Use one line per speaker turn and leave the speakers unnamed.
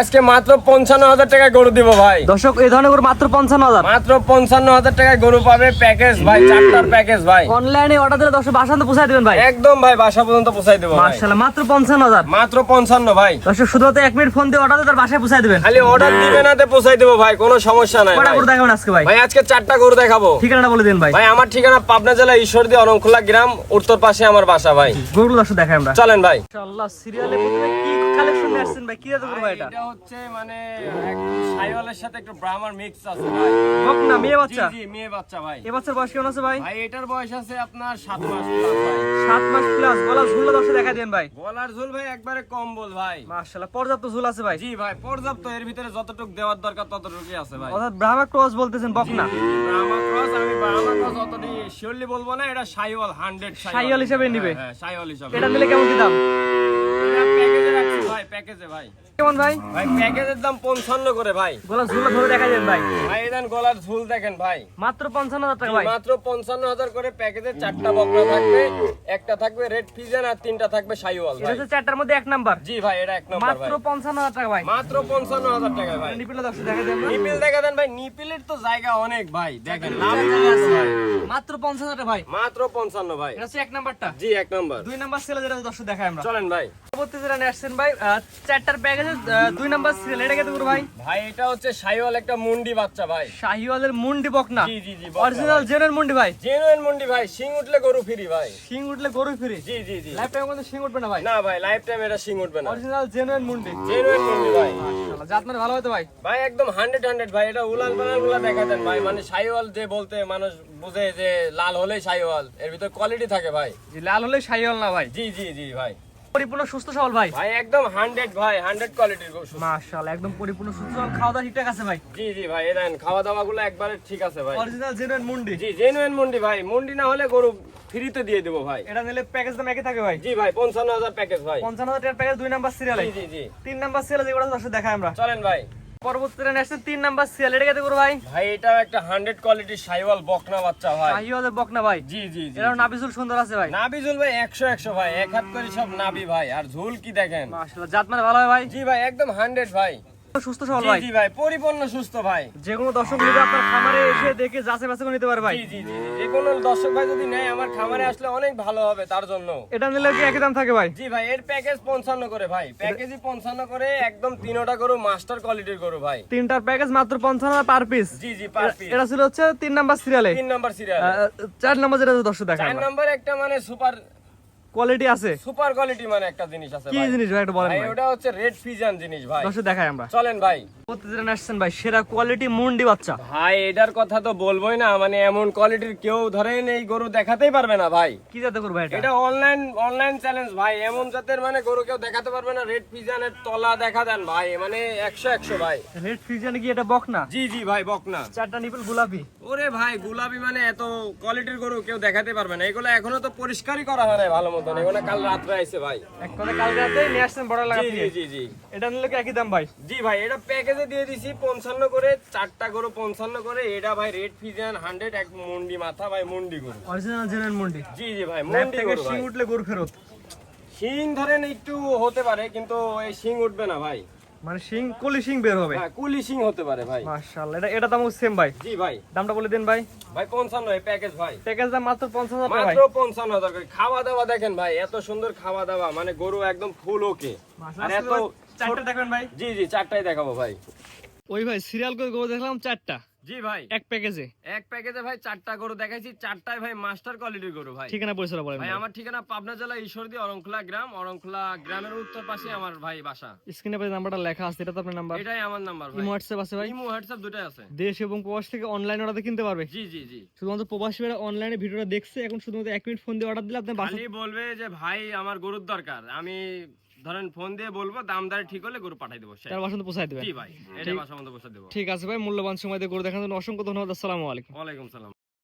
আজকে মাত্র পঞ্চান্ন হাজার টাকা গরু দিব ভাই।
দর্শক এই ধরনের গরু মাত্র পঞ্চান্ন হাজার।
মাত্র পঞ্চান্ন হাজার টাকায় গরু পাবে প্যাকেজ ভাই চারটার প্যাকেজ ভাই।
অনলাইনে অর্ডার দিলে দর্শক বাসান্ত পৌঁছায় দিবেন ভাই।
একদম ভাই বাসা পর্যন্ত পৌঁছাই দেবো।
মার্শাল্লাহ মাত্র পঞ্চান্ন হাজার।
মাত্র পঞ্চান্ন ভাই।
দর্শক শুধুমাত্র এক মিনিট ফোন দিয়ে অর্ডার দিয়ে তার বাসায় পৌঁছায় দিবেন।
খালি অর্ডার দিবে না পৌঁছাই দেবো ভাই কোনো সমস্যা নাই
কটা
ভাই।
গরু দেখাবেন আজকে ভাই?
ভাই আজকে চারটা গরু দেখাবো।
ঠিকানাটা বলে দিন ভাই।
ভাই আমার ঠিকানা পাবনা জেলা ঈশ্বরদী অরংখোলা গ্রাম উত্তর পাশে আমার বাসা ভাই।
গরুগুলো দর্শক দেখাই আমরা।
চলেন ভাই।
মাশাআল্লাহ সিরিয়ালে কি কালেকশন আসছেন ভাই কি জাতের ভাই এটা?
এটা হচ্ছে মানে সাইওয়ালের সাথে একটু ব্রাহ্মার মিক্স আছে ভাই।
বক না মেয়ে বাচ্চা?
জি মেয়ে বাচ্চা ভাই।
এ বাচ্চার বয়স কেমন আছে ভাই?
ভাই এটার বয়স আছে আপনার সাত মাস plus ভাই।
সাত মাস প্লাস গলা দর্শক দেখা দিন ভাই।
গলার ঝুল ভাই একবারে কম্বল ভাই।
মাশাআল্লাহ পর্যাপ্ত ঝুল আছে ভাই।
জি ভাই পর্যাপ্ত এর ভিতরে যতটুকু দেওয়ার দরকার ততটুকুই আছে ভাই।
অর্থাৎ ব্রাহ্মা ক্রস বলতেছেন বক না।
ব্রাহ্মা ক্রস আমি ব্রাহ্মা ক্রস অতটি শিওরলি বলব না এটা সাইওয়াল 100
সাইওয়াল। হিসেবে নিবে?
হ্যাঁ সাইওয়াল হিসেবে।
এটা নিলে কেমন কি দাম?
এটা প্যাকেজে রাখছি ভাই প্যাকেজে ভাই।
কেমন ভাই?
ভাই প্যাকেজের দাম 55 করে ভাই।
গলা ঝুললো ধরে দেখা দেন ভাই।
ভাই এদান গলার ঝুল দেখেন ভাই।
মাত্র টাকা ভাই।
মাত্র পঞ্চান্ন হাজার করে প্যাকেজে চারটা বকরা থাকবে একটা থাকবে রেড ফিজেন আর তিনটা থাকবে সাইওয়াল ভাই।
হচ্ছে চারটার মধ্যে এক নাম্বার।
জি ভাই এটা এক নম্বর
মাত্র পঞ্চান্ন হাজার টাকা ভাই।
মাত্র পঞ্চান্ন হাজার টাকা ভাই।
নিপিলে দর্শক দেখা দেন
নিপিল দেখা দেন ভাই নিপিলের তো জায়গা অনেক ভাই দেখেন। লাভ আছে। ভাই।
মাত্র পঞ্চান্ন হাজার টাকা ভাই।
মাত্র পঞ্চান্ন ভাই।
এটা হচ্ছে এক নাম্বারটা।
জি এক নম্বর।
দুই নাম্বার সিরিয়াল যেটা দর্শক দেখাই আমরা।
চলেন ভাই।
পরবর্তী যেটা নিয়ে আসছেন ভাই চারটার প্যাকেজে দুই নাম্বার সিরিয়াল এটা কেটে ভাই।
ভাই এটা হচ্ছে সাইওয়াল একটা মুন্ডি বাচ্চা ভাই।
শাহিওয়ালের মুন্ডি বকনা
জি জি জি
অরিজিনাল জেনের মুন্ডি ভাই।
জেনুইন মুন্ডি ভাই। সিং উঠলে গরু ফ্রি ভাই।
শিং উঠলে গরু ফিরি?
জি জি জি।
লাইফ টাইম শিং উঠবে না ভাই?
না ভাই লাইফ টাইম এটা সিং উঠবে না।
অরিজিনাল জেনুইন মুন্ডি।
জেনুইন মুন্ডি ভাই।
মাশাআল্লাহ, জাত মানে ভালো হতো ভাই।
ভাই একদম হান্ড্রেড হান্ড্রেড ভাই। এটা উলাল পালালগুলা দেখা দেন ভাই। মানে সাইওয়াল যে বলতে মানুষ বুঝে যে লাল হলেই সাইওয়াল এর ভিতর কোয়ালিটি থাকে ভাই।
জি লাল হলে শাহিওয়াল না ভাই।
জি জি জি ভাই।
পরিপূর্ণ সুস্থ সবল ভাই।
ভাই একদম হান্ড্রেড ভাই হান্ড্রেড কোয়ালিটির
মাশাআল্লাহ একদম পরিপূর্ণ সুস্থ সবল খাওয়া দাওয়া ঠিকঠাক আছে ভাই?
জি জি ভাই এদান খাওয়া দাওয়া গুলো একবারে ঠিক আছে ভাই।
অরিজিনাল জেনুইন মুন্ডি।
জি জেনুইন মুন্ডি ভাই মুন্ডি না হলে গরু ফ্রিতে দিয়ে দেবো ভাই।
এটা নিলে প্যাকেজ দাম একই থাকে ভাই।
জি ভাই পঞ্চান্ন হাজার প্যাকেজ ভাই।
পঞ্চান্ন হাজার টাকার প্যাকেজ দুই নাম্বার সিরিয়াল
জি জি জি।
তিন নাম্বার সিরিয়াল যেগুলো দর্শক দেখাই আমরা।
চলেন ভাই।
আসছেন তিন নাম্বার কেটে ভাই?
ভাই এটা একটা হান্ড্রেড কোয়ালিটির বকনা বাচ্চা ভাই।
শাহিওয়ালের বকনা ভাই?
জি জি জি
এটাও নাবিজুল সুন্দর আছে ভাই।
নাবিজুল ভাই একশো একশো ভাই। এক হাত করে সব নাবি ভাই। আর ঝুল কি দেখেন?
মাশাআল্লাহ জাত মানে ভালো হয় ভাই?
জি ভাই একদম হান্ড্রেড ভাই।
সুস্থ সবল ভাই।
জি ভাই পরিপূর্ণ সুস্থ ভাই।
যে কোনো দর্শক যদি আপনার খামারে এসে দেখে যাচাই বাছাই করে নিতে পারে ভাই।
জি জি জি যে কোনো দর্শক ভাই যদি নেয় আমার খামারে আসলে অনেক ভালো হবে তার জন্য।
এটা নিলে কি একই দাম থাকে ভাই?
জি ভাই এর প্যাকেজ পঞ্চান্ন করে ভাই। প্যাকেজই পঞ্চান্ন করে একদম তিনোটা গরু মাস্টার কোয়ালিটির গরু ভাই।
তিনটার প্যাকেজ মাত্র পঞ্চান্ন পার পিস
জি জি পার পিস
এটা ছিল হচ্ছে তিন নাম্বার সিরিয়ালে
তিন নাম্বার সিরিয়াল
চার নাম্বার যেটা দর্শক দেখা
চার নাম্বার একটা মানে সুপার
কোয়ালিটি আছে?
সুপার কোয়ালিটি মানে একটা জিনিস আছে
কি জিনিস ভাই একটু বলেন
ভাই ওটা হচ্ছে রেড ফিজান জিনিস ভাই।
দর্শক দেখাই আমরা।
চলেন ভাই।
প্রতিদিন আসছেন ভাই সেরা কোয়ালিটি মুন্ডি বাচ্চা।
ভাই এটার কথা তো বলবোই না মানে এমন কোয়ালিটির কেউ ধরেন এই গরু দেখাতেই পারবে না ভাই।
কি যাতে করব এটা?
এটা অনলাইন অনলাইন চ্যালেঞ্জ ভাই এমন জাতের মানে গরু কেউ দেখাতে পারবে না রেড পিজানের তলা দেখা দেন ভাই মানে একশো একশো ভাই।
রেড ফিউশনে কি এটা বক না?
জি জি ভাই বকনা
চারটা নিপল গোলাপি।
ওরে ভাই গুলাবি মানে এত কোয়ালিটির গরু কেউ দেখাতে পারবে না। এগুলো এখনও তো পরিষ্কারই করা হয় না ভালো মতন। এগুলো কাল রাত্রে আইছে ভাই।
এক কথা কাল রাতে নিয়ে আসছেন বড় লাগা
জি জি জি
এটা নিলে কি একই দাম ভাই?
জি ভাই এটা প্যাকেজে দিয়ে দিছি পঞ্চান্ন করে চারটা গরু পঞ্চান্ন করে। এটা ভাই রেড ফিজান হান্ড্রেড এক মুন্ডি মাথা ভাই মুন্ডি গরু।
অরিজিনাল মুন্ডি?
জি জি ভাই মুন্ডি গরু
শিং উঠলে গরু ফেরত?
শিং ধরেন একটু হতে পারে কিন্তু এই শিং উঠবে না ভাই।
মানে শিং কলি শিং বের হবে?
হ্যাঁ কুলি শিং হতে পারে ভাই।
মাশাআল্লাহ এটা এটা দাম সেম ভাই।
জি ভাই।
দামটা বলে দিন ভাই।
ভাই পঞ্চান্ন এই প্যাকেজ ভাই।
প্যাকেজ দাম মাত্র পঞ্চাশ হাজার টাকা ভাই।
মাত্র করে খাওয়া দাওয়া দেখেন ভাই এত সুন্দর খাওয়া দাওয়া মানে গরু একদম ফুল ওকে আর এত
চারটা দেখবেন ভাই।
জি জি চারটাই দেখাবো ভাই।
ওই ভাই সিরিয়াল করে গরু দেখলাম চারটা।
জি ভাই।
এক প্যাকেজে
এক প্যাকেজে ভাই চারটা গরু দেখাইছি চারটায় ভাই মাস্টার কোয়ালিটির গরু ভাই।
ঠিকানা পরিচয় বলেন
ভাই আমার ঠিকানা পাবনা জেলা ঈশ্বরদী অরংখোলা গ্রাম। অরংখোলা গ্রামের উত্তর পাশে আমার ভাই বাসা।
স্ক্রিনে পেয়ে নাম্বারটা লেখা আছে এটা তো আপনার নাম্বার।
এটাই আমার নাম্বার ভাই।
ইমো হোয়াটসঅ্যাপ আছে ভাই?
ইমো হোয়াটসঅ্যাপ দুটাই আছে।
দেশ এবং প্রবাস থেকে অনলাইন অর্ডার কিনতে পারবে?
জি জি জি।
শুধুমাত্র প্রবাসী ভাইরা অনলাইনে ভিডিওটা দেখছে এখন শুধুমাত্র এক মিনিট ফোন দিয়ে অর্ডার দিলে আপনার বাসা
বলবে যে ভাই আমার গরুর দরকার। আমি ধরেন ফোন দিয়ে বলব দাম দর ঠিক হলে গরু পাঠাই দেবো
তার বাসা পৌঁছায় দেবেন।
জি ভাই এটা বাসা মতো দেবো।
ঠিক আছে ভাই মূল্যবান সময় দিয়ে গরু দেখানোর জন্য অসংখ্য ধন্যবাদ আসসালামু আলাইকুম।
ওয়ালাইকুম সালাম।